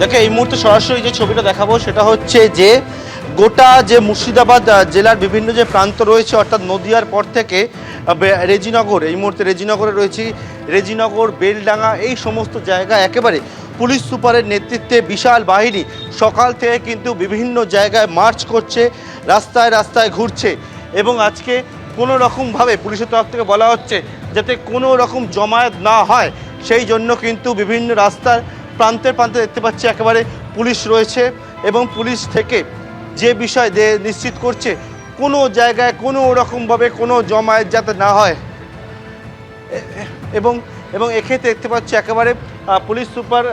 দেখে, এই মুহূর্তে সরাসরি যে ছবিটা দেখাবো, সেটা হচ্ছে যে গোটা যে মুর্শিদাবাদ জেলার বিভিন্ন যে প্রান্ত রয়েছে, অর্থাৎ নদিয়ার পর থেকে রেজিনগর, এই মুহূর্তে রেজিনগরে রয়েছি। রেজিনগর, বেলডাঙ্গা, এই সমস্ত জায়গা একেবারে পুলিশ সুপারের নেতৃত্বে বিশাল বাহিনী সকাল থেকে কিন্তু বিভিন্ন জায়গায় মার্চ করছে, রাস্তায় রাস্তায় ঘুরছে এবং আজকে কোনো রকমভাবে পুলিশের তরফ থেকে বলা হচ্ছে যাতে কোনো রকম জমায়েত না হয়। সেই জন্য কিন্তু বিভিন্ন রাস্তার প্রান্তে প্রান্তে দেখতে পাচ্ছি একেবারে পুলিশ রয়েছে এবং পুলিশ থেকে যে বিষয় যে নিশ্চিত করছে, কোনো জায়গায় কোনো রকমভাবে কোনো জমায়েত যাতে না হয়। এবং এবং এক্ষেত্রে দেখতে পাচ্ছি একেবারে পুলিশ সুপার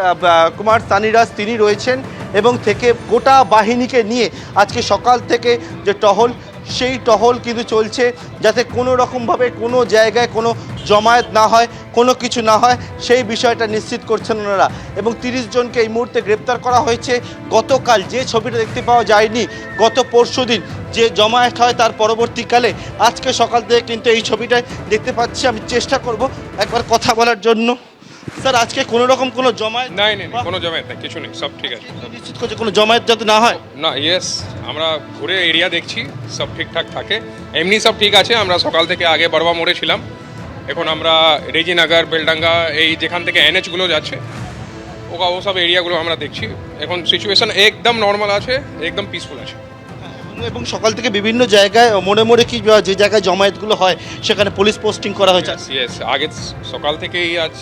কুমার সানিরাজ তিনি রয়েছেন এবং থেকে গোটা বাহিনীকে নিয়ে আজকে সকাল থেকে যে টহল সেই টহল কিন্তু চলছে যাতে কোনো রকমভাবে কোনো জায়গায় কোনো জমায়েত না হয় কোনো কিছু না হয় সেই বিষয়টা নিশ্চিত করছেন ওনারা। এবং তিরিশ জনকে এই মুহূর্তে গ্রেপ্তার করা হয়েছে। গতকাল যে ছবিটা দেখতে পাওয়া যায়নি গত পরশু দিন যে জমায়েত হয় তার পরবর্তীকালে আজকে সকাল থেকে কিন্তু এই ছবিটাই দেখতে পাচ্ছি আমি চেষ্টা করব একবার কথা বলার জন্য। স্যার আজকে কোনো রকম কোনো জমায়েত নাই কোনো জমায়েত নেই কিছু নেই সব ঠিক আছে। নিশ্চিত করছে কোনো জমায়েত যাতে না হয়? না ইয়েস আমরা ঘুরে এরিয়া দেখছি সব ঠিকঠাক থাকে। এমনি সব ঠিক আছে আমরা সকাল থেকে আগে বড়বা মোড়ে ছিলাম। এখন আমরা রেজিনগর বেলডাঙ্গা এই যেখান থেকে এনএচগুলো যাচ্ছে ওকা ও সব এরিয়াগুলো আমরা দেখছি। এখন সিচুয়েশন একদম নর্মাল আছে একদম পিসফুল আছে। এবং সকাল থেকে বিভিন্ন জায়গায় মোড়ে মোড়ে কি যে জায়গায় জমায়েতগুলো হয় সেখানে পুলিশ পোস্টিং করা হয়েছে। ইয়েস আগে সকাল থেকেই আজ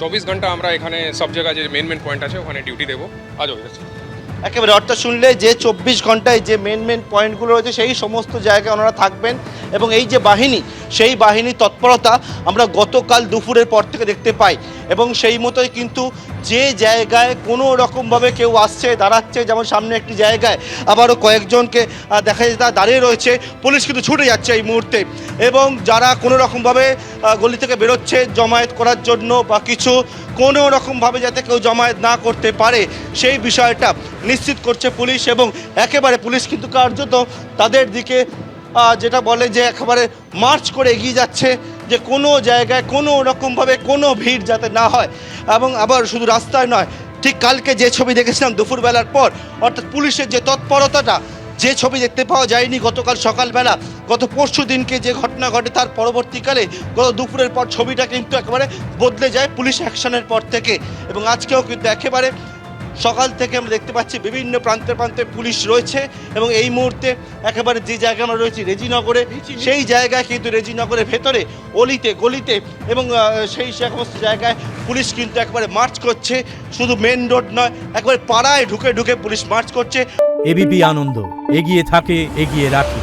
চব্বিশ ঘণ্টা আমরা এখানে সব জায়গায় যে মেন মেন পয়েন্ট আছে ওখানে ডিউটি দেবো। আজ হয়ে গেছে। একেবারে, অর্থাৎ শুনলে যে চব্বিশ ঘন্টায় যে মেন মেন পয়েন্টগুলো রয়েছে, সেই সমস্ত জায়গায় ওনারা থাকবেন। এবং এই যে বাহিনী, সেই বাহিনী তৎপরতা আমরা গতকাল দুপুরের পর থেকে দেখতে পাই। এবং সেই মতোই কিন্তু যে জায়গায় কোনো রকমভাবে কেউ আসছে, দাঁড়াচ্ছে, যেমন সামনে একটি জায়গায় আবারও কয়েকজনকে দেখা যায় দাঁড়িয়ে রয়েছে, পুলিশ কিন্তু ছুটে যাচ্ছে এই মুহূর্তে এবং যারা কোনো রকমভাবে গলি থেকে বেরোচ্ছে জমায়েত করার জন্য বা কিছু কোনো রকমভাবে যাতে কেউ জমায়েত না করতে পারে, সেই বিষয়টা নিশ্চিত করছে পুলিশ এবং একেবারে পুলিশ কিন্তু কার্যত তাদের দিকে যেটা বলে যে একেবারে মার্চ করে এগিয়ে যাচ্ছে। যে কোনো জায়গায় কোনো রকমভাবে কোনো ভিড় যাতে না হয় এবং আবার শুধু রাস্তায় নয়, ঠিক কালকে যে ছবি দেখেছিলাম দুপুরবেলার পর, অর্থাৎ পুলিশের যে তৎপরতাটা, যে ছবি দেখতে পাওয়া যায়নি গতকাল সকালবেলা, গত পরশু দিনকে যে ঘটনা ঘটে তার পরবর্তীকালে গত দুপুরের পর ছবিটা কিন্তু একেবারে বদলে যায় পুলিশ অ্যাকশনের পর থেকে এবং আজকেও কিন্তু একেবারে সকাল থেকে আমরা দেখতে পাচ্ছি বিভিন্ন প্রান্তে প্রান্তে পুলিশ রয়েছে এবং এই মুহূর্তে একেবারে যে জায়গায় আমরা রয়েছি রেজিনগরে সেই জায়গায় কিন্তু রেজিনগরের ভেতরে অলিতে গলিতে এবং সেই সমস্ত জায়গায় পুলিশ কিন্তু একেবারে মার্চ করছে। শুধু মেন রোড নয় একবারে পাড়ায় ঢুকে ঢুকে পুলিশ মার্চ করছে। এবিপি আনন্দ এগিয়ে থাকে এগিয়ে রাখে।